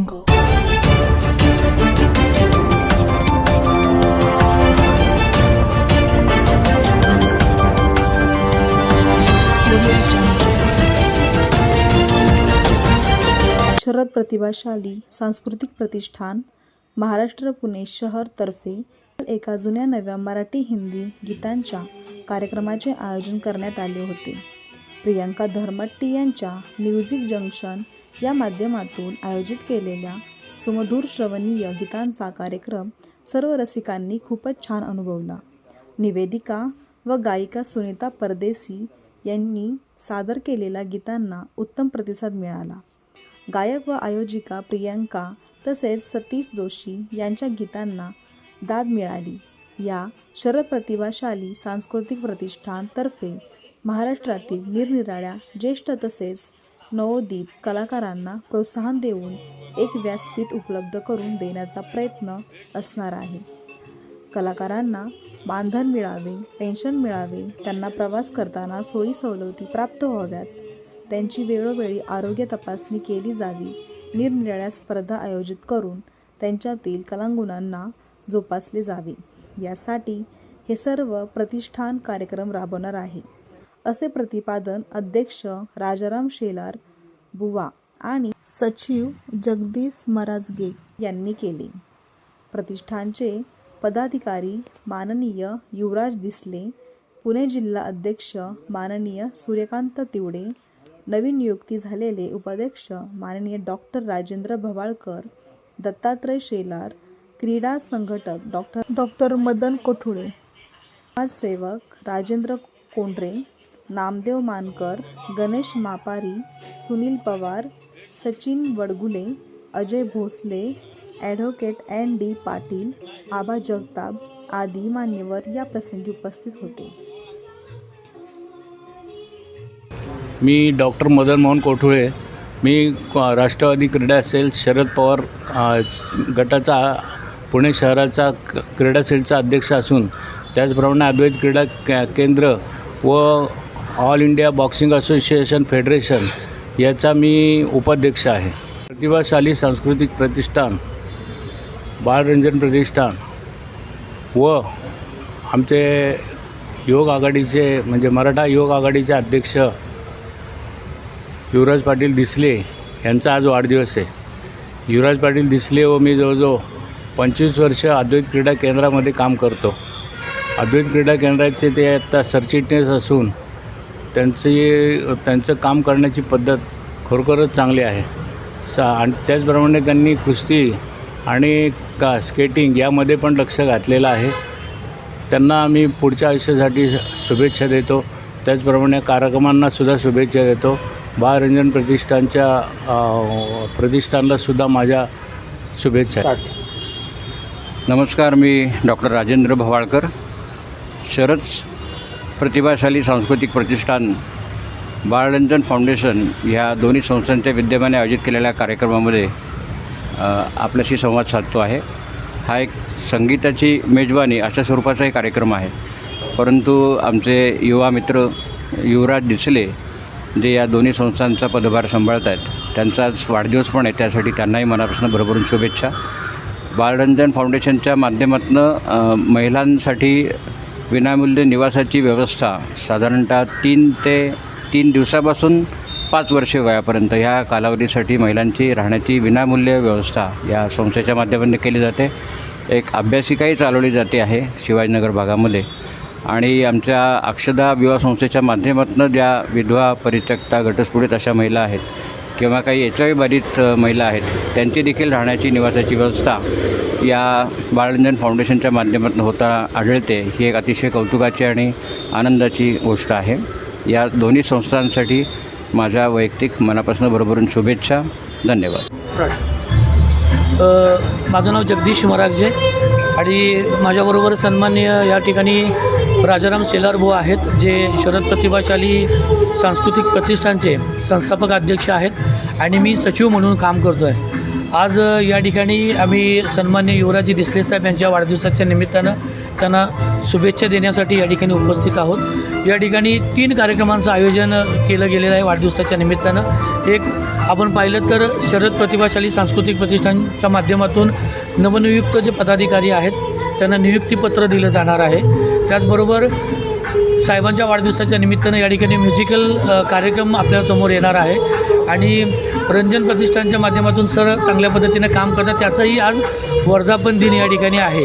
शरद प्रतिभाशाली सांस्कृतिक प्रतिष्ठान महाराष्ट्र पुणे शहर तर्फे एका जुन्या नव्या मराठी हिंदी गीतांच्या कार्यक्रमाचे आयोजन करण्यात आले होते. प्रियंका धर्मट्टी यांच्या म्युझिक जंक्शन या माध्यमातून आयोजित केलेल्या सुमधूर श्रवणीय गीतांचा कार्यक्रम सर्व रसिकांनी खूपच छान अनुभवला. निवेदिका व गायिका सुनीता परदेसी यांनी सादर केलेल्या गीतांना उत्तम प्रतिसाद मिळाला. गायक व आयोजिका प्रियांका तसेच सतीश जोशी यांच्या गीतांना दाद मिळाली. या शरद प्रतिभाशाली सांस्कृतिक प्रतिष्ठानतर्फे महाराष्ट्रातील निरनिराळ्या ज्येष्ठ तसेच नवोदित कलाकारांना प्रोत्साहन देऊन एक व्यासपीठ उपलब्ध करून देण्याचा प्रयत्न असणार आहे. कलाकारांना मानधन मिळावे पेन्शन मिळावे त्यांना प्रवास करताना सोयी सवलती प्राप्त व्हाव्यात. त्यांची वेळोवेळी आरोग्य तपासणी केली जावी निरनिराळ्या स्पर्धा आयोजित करून त्यांच्यातील कलांगुणांना जोपासले जावे. यासाठी हे सर्व प्रतिष्ठान कार्यक्रम राबवणार आहे. असे प्रतिपादन अध्यक्ष राजाराम शेलार बुवा आणि सचिव जगदीश मराजगे यांनी केले. प्रतिष्ठानचे पदाधिकारी माननीय युवराज दिसले पुणे जिल्हा अध्यक्ष माननीय सूर्यकांत तिवडे नवीन नियुक्ती झालेले उपाध्यक्ष माननीय डॉक्टर राजेंद्र भवाळकर दत्तात्रय शेलार क्रीडा संघटक डॉक्टर डॉक्टर मदन कोठुळे समाजसेवक Rajendra Kondhare Namdev Mankar Ganesh Mapari Sunil Pawar Sachin Vadgule Ajay Bhosale advocate N D Patil Aba Jagtap आदी मान्यवर या प्रसंगी उपस्थित होते. मी डॉक्टर मदन मोहन कोठुळे. मी राष्ट्रवादी क्रीडा सेल शरद पवार गटाचा पुणे शहराचा क्रीडा सेलचा अध्यक्ष असून त्याचप्रमाणे अद्वैत क्रीडा के केंद्र व All India Boxing Association Federation याचा मी उपाध्यक्ष आहे. प्रतिभाशाली सांस्कृतिक प्रतिष्ठान बाळरंजन प्रतिष्ठान व आमचे योग आघाडीचे म्हणजे मराठा योग आघाडीचे अध्यक्ष युवराज पाटील दिसले यांचा आज वाढदिवस आहे. युवराज पाटील दिसले व मी जवळजवळ पंचवीस वर्ष अद्वैत क्रीडा केंद्रामध्ये काम करतो. अद्वैत क्रीडा केंद्राचे ते आत्ता सरचिटणीस असून त्यांची त्यांचं काम करण्याची पद्धत खरोखरच चांगली आहे. सा आणि त्याचप्रमाणे त्यांनी कुस्ती आणि का स्केटिंग यामध्ये पण लक्ष घातलेलं आहे. त्यांना आम्ही पुढच्या आयुष्यासाठी शुभेच्छा देतो. त्याचप्रमाणे कार्यक्रमांनासुद्धा शुभेच्छा देतो. बाळरंजन प्रतिष्ठानच्या प्रतिष्ठानलासुद्धा माझ्या शुभेच्छा. नमस्कार मी डॉक्टर राजेंद्र भवाळकर. शरद प्रतिभाशाली सांस्कृतिक प्रतिष्ठान बाळरंजन फाउंडेशन ह्या दोन्ही संस्थांच्या विद्यमाने आयोजित केलेल्या कार्यक्रमामध्ये आपल्याशी संवाद साधतो आहे. हा एक संगीताची मेजवानी अशा स्वरूपाचाही कार्यक्रम आहे. परंतु आमचे युवा मित्र युवराज दिसले जे या दोन्ही संस्थांचा पदभार सांभाळत आहेत त्यांचा वाढदिवस पण आहे त्यासाठी त्यांनाही मनापासून भरभरून शुभेच्छा. बाळरंजन फाउंडेशनच्या माध्यमातून महिलांसाठी विनामूल्य निवासाची व्यवस्था साधारणतः तीन ते तीन दिवसापासून पाच वर्षे वयापर्यंत ह्या कालावधीसाठी महिलांची राहण्याची विनामूल्य व्यवस्था या संस्थेच्या माध्यमातून केली जाते. एक अभ्यासिकाही चालवली जाते आहे शिवाजीनगर भागामध्ये. आणि आमच्या अक्षदा विवाह संस्थेच्या माध्यमातून ज्या विधवा परित्यक्ता घटस्फुटीत अशा महिला आहेत किंवा काही एच आय बाधित महिला आहेत त्यांची देखील राहण्याची निवासाची व्यवस्था या बाळरंजन फाउंडेशनच्या माध्यमातून होता आढळते ही एक अतिशय कौतुकाची आणि आनंदाची गोष्ट आहे. या दोन्ही संस्थांसाठी माझ्या वैयक्तिक मनापासून भरभरून शुभेच्छा. धन्यवाद. माझं नाव जगदीश मरागजे आणि माझ्याबरोबर सन्माननीय या ठिकाणी राजाराम शेलारभाऊ आहेत जे शरद प्रतिभाशाली सांस्कृतिक प्रतिष्ठानचे संस्थापक अध्यक्ष आहेत आणि मी सचिव म्हणून काम करतो आहे आज या ठिकाणी आम्ही सन्मान्य युवराजी दिसले साहेब यांच्या वाढदिवसाच्या निमित्तानं त्यांना शुभेच्छा देण्यासाठी या ठिकाणी उपस्थित आहोत. या ठिकाणी तीन कार्यक्रमांचं आयोजन केलं गेलेलं आहे वाढदिवसाच्या निमित्तानं. एक आपण पाहिलं तर शरद प्रतिभाशाली सांस्कृतिक प्रतिष्ठानच्या माध्यमातून नवनियुक्त जे पदाधिकारी आहेत त्यांना नियुक्तीपत्र दिलं जाणार आहे. त्याचबरोबर साहेबांच्या वाढदिवसाच्या निमित्तानं या ठिकाणी म्युझिकल कार्यक्रम आपल्यासमोर येणार आहे. आणि रंजन प्रतिष्ठानच्या माध्यमातून सर चांगल्या पद्धतीनं काम करतात त्याचंही आज वर्धापन दिन या ठिकाणी आहे.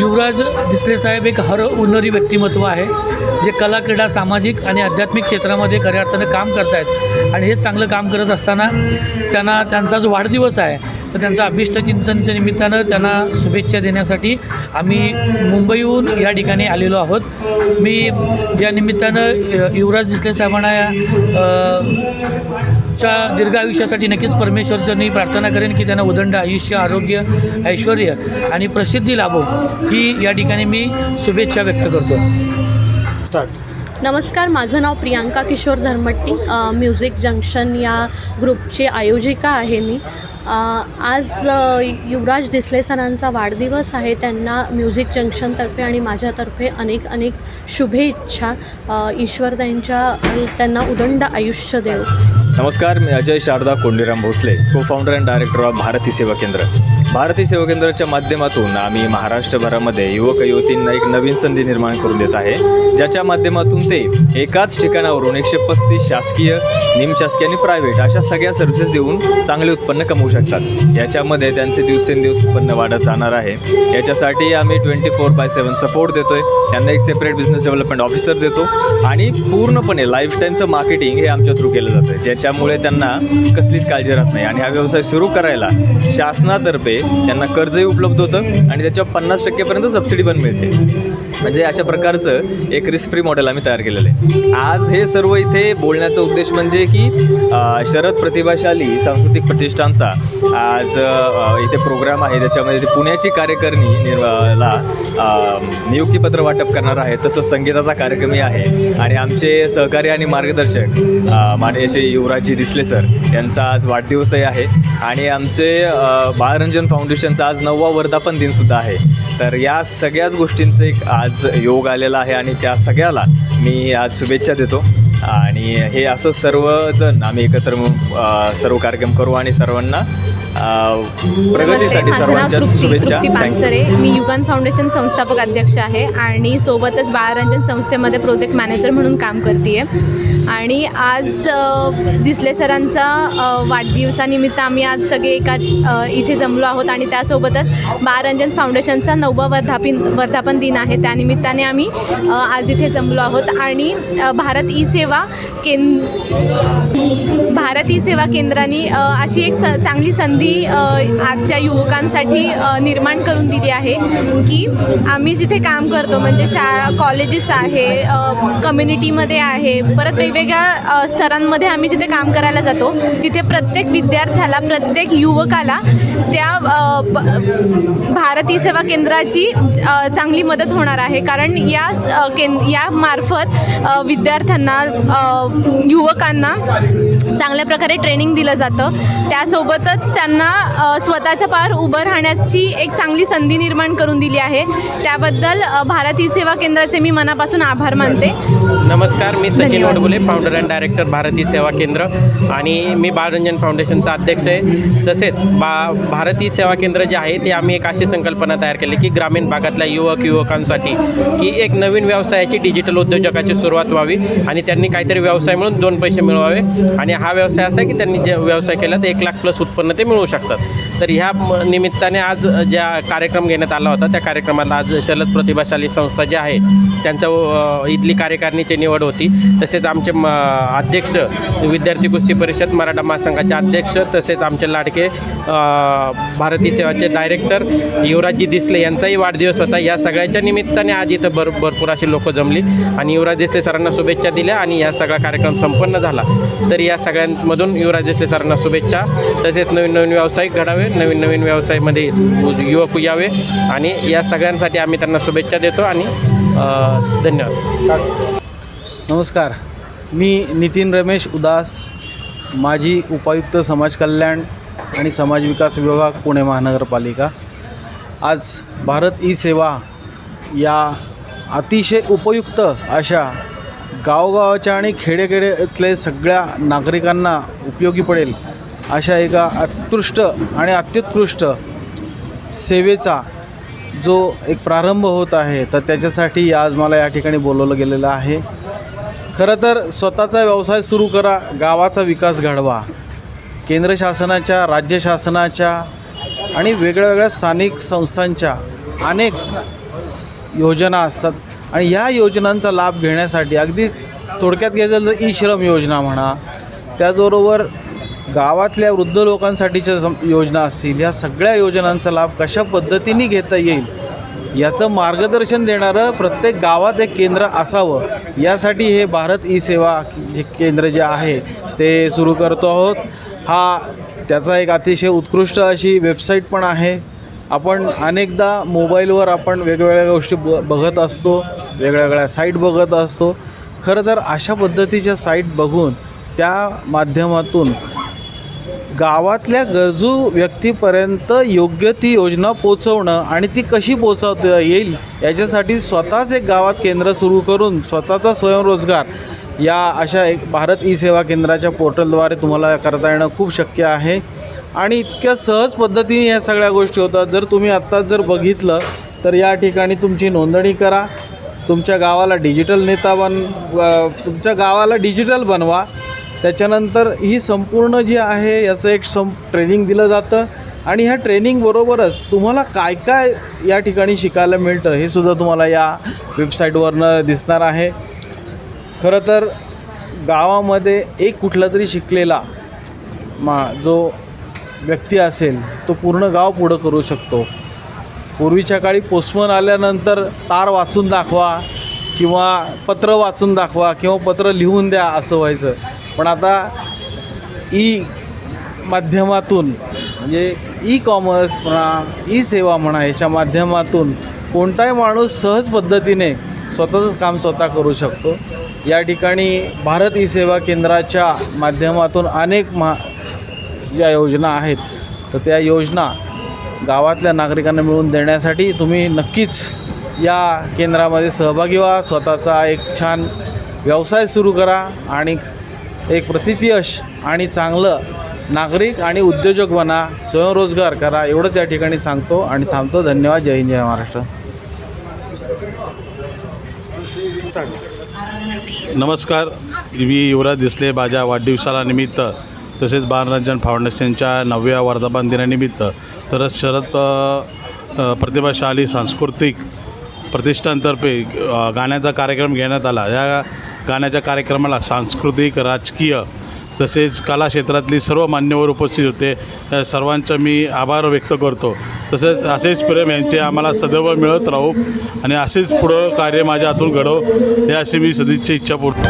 युवराज दिसले साहेब एक हर उन्नरी व्यक्तिमत्व आहे जे कला क्रीडा सामाजिक आणि आध्यात्मिक क्षेत्रामध्ये खऱ्या अर्थानं काम करत आहेत आणि हे चांगलं काम करत असताना त्यांना त्यांचा जो वाढदिवस आहे तर त्यांचं अभिष्टचिंतनच्या निमित्तानं त्यांना शुभेच्छा देण्यासाठी आम्ही मुंबईहून या ठिकाणी आलेलो आहोत. मी या निमित्तानं युवराज दिसले साहेबांना या अ, च्या दीर्घ आयुष्यासाठी नक्कीच परमेश्वरचरणी प्रार्थना करेन की त्यांना उदंड आयुष्य आरोग्य ऐश्वर आणि प्रसिद्धी लाभो. ही या ठिकाणी मी शुभेच्छा व्यक्त करतो. स्टार्ट नमस्कार माझं नाव प्रियांका किशोर धर्मट्टी म्युझिक जंक्शन या ग्रुपची आयोजिका आहे मी. आज युवराज डिसले सरांचा वाढदिवस आहे. त्यांना म्युझिक जंक्शनतर्फे आणि माझ्यातर्फे अनेक अनेक शुभेच्छा. ईश्वर त्यांच्या त्यांना उदंड आयुष्य देव. नमस्कार मी Ajay Sharada Kondiram Bhosale cofounder and director of Bharati Seva Kendra. Bharati सेवा केंद्राच्या माध्यमातून आम्ही महाराष्ट्रभरामध्ये युवक युवतींना एक नवीन संधी निर्माण करून देत आहे ज्याच्या माध्यमातून ते एकाच ठिकाणावरून एकशे पस्तीस शासकीय निमशासकीय आणि प्रायव्हेट अशा सगळ्या सर्व्हिसेस देऊन चांगले उत्पन्न कमवू शकतात. याच्यामध्ये त्यांचे दिवसेंदिवस उत्पन्न वाढत जाणार आहे. याच्यासाठी आम्ही twenty four by seven support देतोय. त्यांना एक सेपरेट बिझनेस डेव्हलपमेंट ऑफिसर देतो. आणि पूर्णपणे लाईफ टाईमचं मार्केटिंग हे आमच्या थ्रू केलं जातं ज्याच्यामुळे त्यांना कसलीच काळजी राहत नाही. आणि हा व्यवसाय सुरू करायला शासनातर्फे त्यांना कर्जही उपलब्ध होतं आणि त्याच्यावर पन्नास टक्केपर्यंत सबसिडी पण मिळते. म्हणजे अशा प्रकारचं एक रिस्क फ्री मॉडेल आम्ही तयार केलेलं आहे. आज हे सर्व इथे बोलण्याचा उद्देश म्हणजे की शरद प्रतिभाशाली सांस्कृतिक प्रतिष्ठानचा आज इथे प्रोग्राम आहे. त्याच्यामध्ये ते पुण्याची कार्यकारिणी निर् ला नियुक्तीपत्र वाटप करणार आहे. तसंच संगीताचा कार्यक्रमही आहे. आणि आमचे सहकारी आणि मार्गदर्शक अ, माननीय श्री युवराजजी दिसले सर यांचा आज वाढदिवसही आहे. आणि आमचे बाळरंजन फाउंडेशनचा आज नववा वर्धापन दिनसुद्धा आहे. तर या सगळ्याच गोष्टींचं एक आज योग आलेला आहे आणि त्या सगळ्याला मी आज शुभेच्छा देतो. आणि हे असं सर्वजण आम्ही एकत्र सर्व कार्यक्रम करू आणि सर्वांना प्रगतीसाठी माझं नाव सर्वांच्या शुभेच्छा. पानसरे. मी युगन फाउंडेशन संस्थापक अध्यक्ष आहे आणि सोबतच बाळरंजन संस्थेमध्ये प्रोजेक्ट मॅनेजर म्हणून काम करते आणि आज दिसले सरांचा वाढदिवसानिमित्त आम्ही आज सगळे एका इथे जमलो आहोत आणि त्यासोबतच बाळरंजन फाउंडेशनचा नववा वर्धापन वर्धापन दिन आहे. त्यानिमित्ताने आम्ही आज इथे जमलो आहोत. आणि भारत ई सेवा केंद भारत ई सेवा केंद्राने अशी एक स चांगली संधी संधी आजच्या युवकांसाठी निर्माण करून दिली आहे की आम्ही जिथे काम करतो म्हणजे शाळा कॉलेजेस आहे कम्युनिटीमध्ये आहे परत वेगवेगळ्या स्तरांमध्ये आम्ही जिथे काम करायला जातो तिथे प्रत्येक विद्यार्थ्याला प्रत्येक युवकाला त्या भारतीय सेवा केंद्राची चांगली मदत होणार आहे. कारण या स- कें या मार्फत विद्यार्थ्यांना युवकांना चांगल्या प्रकारे ट्रेनिंग दिलं जातं. त्यासोबतच त्यांना अ, स्वतःच्या पार उभं राहण्याची एक चांगली संधी निर्माण करून दिली आहे. त्याबद्दल अ, भारत ई सेवा केंद्राचे मी मनापासून आभार मानते. नमस्कार मी Sachin. Wadbule founder and director Bharati Seva Kendra. आणि मी बाळरंजन फाउंडेशनचा अध्यक्ष आहे. तसेच बा भारती सेवा केंद्र जे आहे ते आम्ही एक अशी संकल्पना तयार केली की ग्रामीण भागातल्या युवक युवकांसाठी की एक नवीन व्यवसायाची डिजिटल उद्योजकाची सुरुवात व्हावी आणि त्यांनी काहीतरी व्यवसाय म्हणून दोन पैसे मिळवावे. आणि हा व्यवसाय असा आहे की त्यांनी जे व्यवसाय केला तर एक लाख प्लस उत्पन्न ते मिळवू शकतात. तर ह्या निमित्ताने आज ज्या कार्यक्रम घेण्यात आला होता त्या कार्यक्रमाला आज शलद प्रतिभाशाली संस्था जी आहे त्यांचं इथली कार्यकारिणीची निवड होती. तसेच आमचे म अध्यक्ष विद्यार्थी कुस्ती परिषद मराठा महासंघाचे अध्यक्ष तसेच आमचे लाडके भारतीय भारती सेवाचे डायरेक्टर युवराजजी दिसले यांचाही वाढदिवस होता. या सगळ्याच्या निमित्ताने आज इथं भर भरपूर अशी लोकं जमली. आणि युवराज दिसले सरांना शुभेच्छा दिल्या आणि या सगळा कार्यक्रम संपन्न झाला. तर या सगळ्यांमधून युवराज दिसले सरांना शुभेच्छा. तसेच नवीन नवीन व्यावसायिक घडावे नवीन नवीन व्यवसायामध्ये युवक यावे आणि या सगळ्यांसाठी आम्ही त्यांना शुभेच्छा देतो आणि धन्यवाद. नमस्कार. मी नितीन रमेश उदास माजी उपायुक्त समाज कल्याण आणि समाज विकास विभाग पुणे महानगरपालिका. आज भारत ई सेवा या अतिशय उपयुक्त अशा गावगावाच्या आणि खेडेखेड्यातले सगळ्या नागरिकांना उपयोगी पडेल अशा एका उत्कृष्ट आणि अत्युत्कृष्ट सेवेचा जो एक प्रारंभ होत आहे तर त्याच्यासाठी आज मला या ठिकाणी बोलवलं गेलेलं आहे. खरं तर स्वतःचा व्यवसाय सुरू करा गावाचा विकास घडवा. केंद्र शासनाच्या राज्य शासनाच्या आणि वेगळ्या वेगळ्या स्थानिक संस्थांच्या अनेक योजना असतात. आणि ह्या योजनांचा लाभ घेण्यासाठी अगदी थोडक्यात घ्यायचं तर ई श्रम योजना म्हणा त्याचबरोबर गावातल्या वृद्ध लोकांसाठीच्या सम- योजना असतील ह्या सगळ्या योजनांचा लाभ कशा पद्धतीने घेता येईल याचं मार्गदर्शन देणारं प्रत्येक गावात एक केंद्र असावं. यासाठी हे भारत ई सेवा जे केंद्र जे आहे ते सुरू करतो आहोत. हा त्याचा एक अतिशय उत्कृष्ट अशी वेबसाईट पण आहे. आपण अनेकदा मोबाईलवर आपण वेगवेगळ्या गोष्टी ब बघत असतो वेगळ्या साईट बघत असतो. खरं तर अशा पद्धतीच्या साईट बघून त्या माध्यमातून गावातल्या गरजू व्यक्तीपर्यंत योग्य ती योजना पोचवणं आणि ती कशी पोचवता येईल याच्यासाठी स्वतःच एक गावात केंद्र सुरू करून स्वतःचा स्वयंरोजगार या अशा एक भारत ई सेवा केंद्राच्या पोर्टलद्वारे तुम्हाला करता येणं खूप शक्य आहे. आणि इतक्या सहज पद्धतीने या सगळ्या गोष्टी होतात. जर तुम्ही आत्ताच जर बघितलं तर या ठिकाणी तुमची नोंदणी करा. तुमच्या गावाला डिजिटल नेता बन तुमच्या गावाला डिजिटल बनवा. त्याच्यानंतर ही संपूर्ण जी आहे याचं एक सं ट्रेनिंग दिलं जातं. आणि ह्या ट्रेनिंगबरोबरच तुम्हाला काय काय या ठिकाणी शिकायला मिळतं हे सुद्धा तुम्हाला या वेबसाईटवरनं दिसणार आहे. खरं तर गावामध्ये एक कुठला तरी शिकलेला मा जो व्यक्ती असेल तो पूर्ण गाव पुढं करू शकतो. पूर्वीच्या काळी पोस्टमन आल्यानंतर तार वाचून दाखवा किंवा पत्र वाचून दाखवा किंवा पत्र लिहून द्या असं व्हायचं. पण आता ई माध्यमातून म्हणजे ई कॉमर्स म्हणा ई सेवा म्हणा याच्या माध्यमातून कोणताही माणूस सहज पद्धतीने स्वतःचंच काम स्वतः करू शकतो. या ठिकाणी भारत ई सेवा केंद्राच्या माध्यमातून अनेक मा ज्या योजना आहेत. तर त्या योजना गावातल्या नागरिकांना मिळवून देण्यासाठी तुम्ही नक्कीच या केंद्रामध्ये सहभागी व्हा. स्वतःचा एक छान व्यवसाय सुरू करा आणि एक प्रतियश आणि चांगलं नागरिक आणि उद्योजक बना स्वयंरोजगार करा एवढंच या ठिकाणी सांगतो आणि थांबतो. धन्यवाद. जय हिंद जय महाराष्ट्र. नमस्कार. मी युवराज दिसले माझ्या वाढदिवसाला निमित्त. तसेच बालरंजन फाउंडेशनच्या नवव्या वर्धापन दिनानिमित्त. तर शरद प्रतिभाशाली सांस्कृतिक प्रतिष्ठानतर्फे गाण्याचा कार्यक्रम घेण्यात आला. या गाण्याच्या कार्यक्रमाला सांस्कृतिक राजकीय तसेच कला क्षेत्रातली सर्व मान्यवर उपस्थित होते. त्या सर्वांचा मी आभार व्यक्त करतो. तसेच असेच प्रेम यांचे आम्हाला सदैव मिळत राहू आणि असेच पुढं कार्य माझ्या हातून घडव हे अशी मी सदिच्छा इच्छा पूर्ण